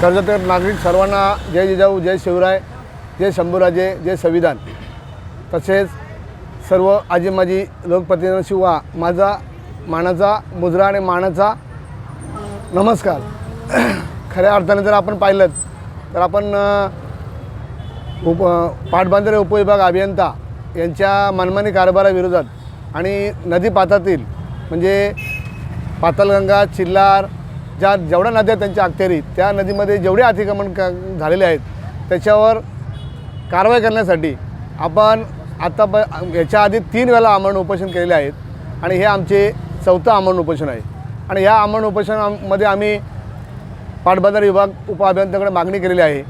कर्जतर नागरिक सर्वांना जय जिजाऊ जय शिवराय जय शंभूराजे जय संविधान. तसेच सर्व आजी माझी लोकप्रतिनिधी वा माझा मानाचा मुजरा आणि मानाचा नमस्कार. खऱ्या अर्थाने जर आपण पाहिलं तर आपण उप पाटबंधारे उपविभाग अभियंता यांच्या मनमानी कारभाराविरोधात आणि नदीपात्रातील म्हणजे पातालगंगा चिल्लार ज्या जेवढ्या नद्या त्यांच्या अखत्यारीत त्या नदीमध्ये जेवढे अतिक्रमण क झालेले आहेत त्याच्यावर कारवाई करण्यासाठी आपण आता प याच्या आधी तीन वेळा आमरण उपोषण केलेले आहेत आणि हे आमचे चौथं आमरण उपोषण आहे. आणि ह्या आमरण उपोषणामध्ये आम्ही पाटबंधार विभाग उपअभियंत्याकडे मागणी केलेली आहे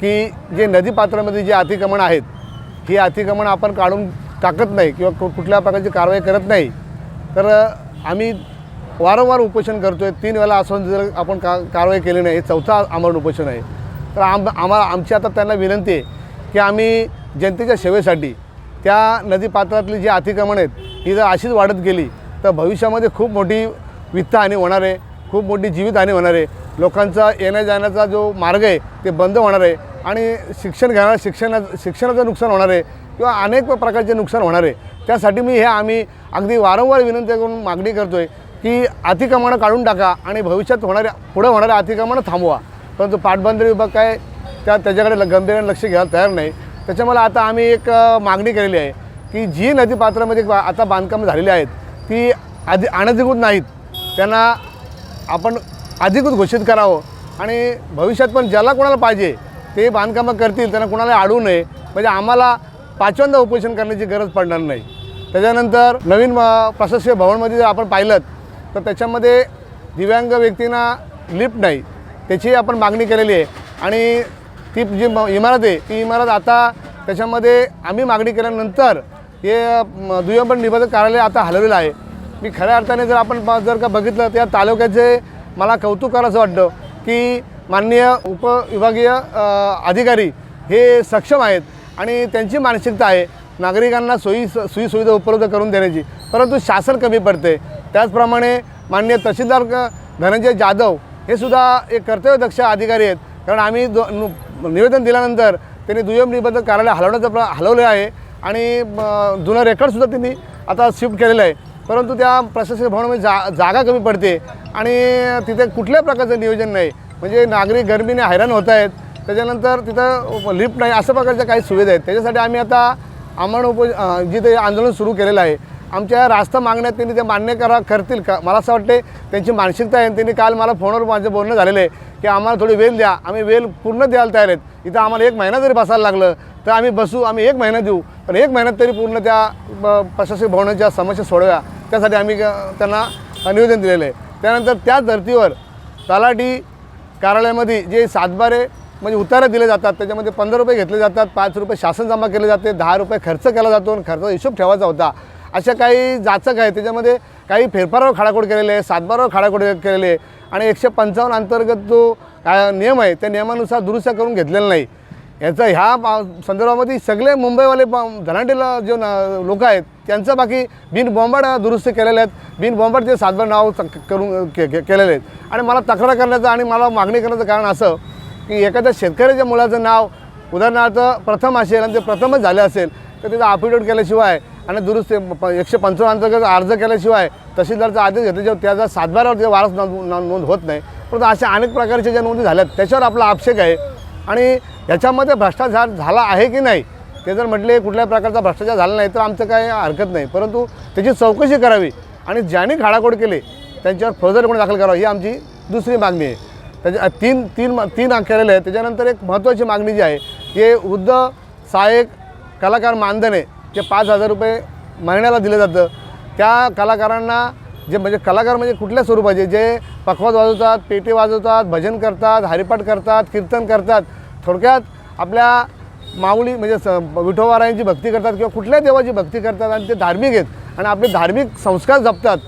की जे नदीपात्रामध्ये जे अतिक्रमण आहेत ही अतिक्रमण आपण काढून टाकत नाही किंवा कु कुठल्या प्रकारची कारवाई करत नाही. तर आम्ही वारंवार उपोषण करतो आहे तीन वेळा असं जर आपण का कारवाई केली नाही हे चौथा आमरण उपोषण आहे. तर आम आम्हाला आमची आता त्यांना विनंती आहे की आम्ही जनतेच्या सेवेसाठी त्या नदीपात्रातली जी अतिक्रमण आहेत ही जर अशीच वाढत गेली तर भविष्यामध्ये खूप मोठी वित्तहानी होणार आहे खूप मोठी जीवितहानी होणार आहे. लोकांचा येण्या जाण्याचा जो मार्ग आहे ते बंद होणार आहे आणि शिक्षण घेणारा शिक्षणा शिक्षणाचं नुकसान होणार आहे किंवा अनेक प्रकारचे नुकसान होणार आहे. त्यासाठी मी हे आम्ही अगदी वारंवार विनंती करून मागणी करतो आहे की अतिक्रमणं काढून टाका आणि भविष्यात होणाऱ्या पुढे होणाऱ्या अतिक्रमणं थांबवा. परंतु पाटबंधारे विभाग काय त्या त्याच्याकडे ल- लक्ष घ्यायला तयार नाही. त्याच्यामुळे आता आम्ही एक मागणी केलेली आहे की जी नदीपात्रामध्ये बा- आता बांधकामं झालेली आहेत ती अधि अनधिकृत नाहीत. त्यांना आपण अधिकृत घोषित करावं आणि भविष्यात पण ज्याला कोणाला पाहिजे ते बांधकामं करतील त्यांना कोणाला अडवू नये. म्हणजे आम्हाला पाचव्यांदा उपोषण करण्याची गरज पडणार नाही. त्याच्यानंतर नवीन प्रशासकीय भवनमध्ये जर आपण पाहिलं तर त्याच्यामध्ये दिव्यांग व्यक्तींना लिफ्ट नाही. त्याची आपण मागणी केलेली आहे. आणि ती जी म- इमारत आहे ती इमारत आता त्याच्यामध्ये आम्ही मागणी केल्यानंतर हे दुय्यंपण दुय्यम निबंधक कार्यालय आता हलवलेलं आहे. मी खऱ्या अर्थाने जर आपण जर का बघितलं त्या तालुक्याचे मला कौतुक करायचं वाटतं की माननीय उपविभागीय अधिकारी हे सक्षम आहेत आणि त्यांची मानसिकता आहे. नागरिकांना सोयी सोयीसुविधा उपलब्ध करून देण्याची. परंतु शासन कमी पडते त्याचप्रमाणे माननीय तहसीलदार धनंजय जाधव हे सुद्धा एक कर्तव्यदक्ष अधिकारी आहेत. कारण आम्ही दो निवेदन दिल्यानंतर त्यांनी दुय्यम निबंधक कार्यालय हलवण्याचं प्र हलवलं आहे. आणि जुनं रेकॉर्डसुद्धा त्यांनी आता शिफ्ट केलेलं आहे. परंतु त्या प्रशासकीय भवनामध्ये जा जागा कमी पडते. आणि तिथे कुठल्या प्रकारचं नियोजन नाही. म्हणजे नागरिक गरमीने हैराण होत आहेत. त्याच्यानंतर तिथं लिफ्ट नाही. अशा प्रकारच्या काही सुविधा आहेत. त्याच्यासाठी आम्ही आता आम्हाला उप जिथे आंदोलन सुरू केलेलं आहे आमच्या रास्त मागण्यात त्यांनी ते मान्य करा करतील का? मला असं वाटते त्यांची मानसिकता आहे. त्यांनी काल मला फोनवर माझं बोलणं झालेलं आहे की आम्हाला थोडी वेल द्या. आम्ही वेल पूर्ण द्यायला तयार आहेत. इथं आम्हाला एक महिना जरी बसायला लागलं तर आम्ही बसू आम्ही एक महिना देऊ. पण एक महिन्यात तरी पूर्ण त्या ब- प्रशासकीय भवनाच्या समस्या सोडव्या त्यासाठी आम्ही त्यांना निवेदन दिलेलं आहे. त्यानंतर त्याच धर्तीवर तलाठी कार्यालयामध्ये जे सातबारे म्हणजे उतारे दिले जातात त्याच्यामध्ये पंधरा रुपये घेतले जातात पाच रुपये शासन जमा केले जाते दहा रुपये खर्च केला जातो आणि खर्चाचा हिशोब ठेवायचा होता. अशा काही जाचक आहे त्याच्यामध्ये काही फेरफारावर खाडाखोड केलेले आहे सातबारावर खाडाखोड केलेले आहे आणि एकशे पंचावन्न अंतर्गत जो काय नियम आहे त्या नियमानुसार दुरुस्त करून घेतलेला नाही. याचा ह्या पा- संदर्भामध्ये सगळे मुंबईवाले ब- धनाटेला जे लोक आहेत त्यांचं बाकी बिन बॉम्बाड दुरुस्त केलेले आहेत. बिन बॉम्बाड ते सातबार नाव च- करून के के- केलेले आहेत. आणि मला तक्रार करण्याचं आणि मला मागणी करण्याचं कारण असं की एखाद्या शेतकऱ्याच्या मुलाचं नाव उदाहरणार्थ प्रथम असेल आणि ते प्रथमच झाले असेल तर त्याचा अफिडेविट केल्याशिवाय आणि दुरुस्ती प- एकशे पंचावन्नचा अर्ज केल्याशिवाय तहसीलदारचा आदेश घेतल्याशिवाय त्याचा सातबारावर ते वारस नोंद नोंद होत नाही. परंतु अशा अनेक प्रकारच्या ज्या नोंदी झाल्यात त्याच्यावर आपला आक्षेप आहे. आणि याच्यामध्ये भ्रष्टाचार झाला आहे की नाही ते जर म्हटले कुठल्या प्रकारचा भ्रष्टाचार झाला नाही तर आमचं काय हरकत नाही. परंतु त्याची चौकशी करावी आणि ज्याने खाडाखोड केले त्यांच्यावर फौजदारी गुन्हा दाखल करावा ही आमची दुसरी मागणी आहे. त्याच्या तीन तीन तीन केलेले आहे. त्याच्यानंतर एक महत्त्वाची मागणी जी आहे हे वृद्ध सहाय्यक कलाकार मानधने जे पाच हजार रुपये महिन्याला दिलं जातं त्या कलाकारांना जे म्हणजे कलाकार म्हणजे कुठल्या स्वरूपाचे? जे पखवाज वाजवतात पेटी वाजवतात भजन करतात हरिपाठ करतात कीर्तन करतात थोडक्यात आपल्या माऊली म्हणजे स विठोबारायांची भक्ती करतात किंवा कुठल्या देवाची भक्ती करतात आणि ते धार्मिक आहेत आणि आपले धार्मिक संस्कार जपतात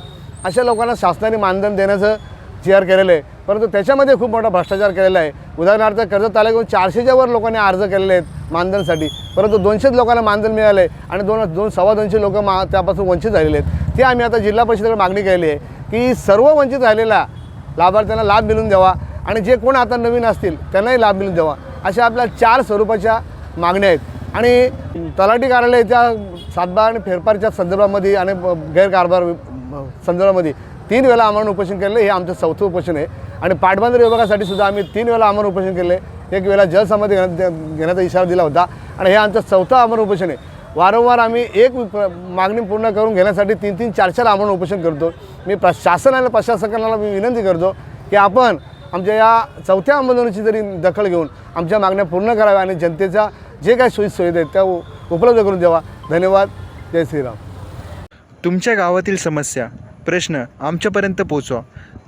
अशा लोकांना शासनाने मानधन देण्याचं जी आर केलेलं आहे. परंतु त्याच्यामध्ये खूप मोठा भ्रष्टाचार केलेला आहे. उदाहरणार्थ कर्जत तालुक्यातून चारशेच्या वर लोकांनी अर्ज केलेले आहेत मानधनसाठी. परंतु दोनशेच लोकांना मानधन मिळालं आहे आणि दोन दोन सव्वा दोनशे लोक मा त्यापासून वंचित झालेले आहेत. ते आम्ही आता जिल्हा परिषदेकडे मागणी केली आहे की सर्व वंचित राहिलेल्या लाभार्थ्यांना लाभ मिळून द्यावा आणि जे कोण आता नवीन असतील त्यांनाही लाभ मिळून द्यावा अशा आपल्या चार स्वरूपाच्या मागण्या आहेत. आणि तलाठी कार्यालयाच्या सातबार आणि फेरफारच्या संदर्भामध्ये आणि गैरकारभार संदर्भामध्ये तीन वेळा आम्हाला उपोषण केलं हे आमचं चौथं उपोषण आहे. आणि पाटबंधारे विभागासाठी सुद्धा आम्ही तीन वेळा अमर उपोषण केले. एक वेळा जलसमाधी घेण्यात घेण्याचा इशारा दिला होता. आणि हे आमचं चौथं आमरण उपोषण आहे. वारंवार आम्ही एक मागणी पूर्ण करून घेण्यासाठी तीन तीन चार चार आमरण उपोषण करतो. मी प्र शासन प्रशासकाला मी विनंती करतो की आपण आमच्या या चौथ्या आंदोलनाची जरी दखल घेऊन आमच्या मागण्या पूर्ण कराव्या आणि जनतेच्या जे काही सोयी सुविधा आहेत त्या उपलब्ध करून द्यावा. धन्यवाद. जय श्रीराम. तुमच्या गावातील समस्या प्रश्न आमच्यापर्यंत पोचवा.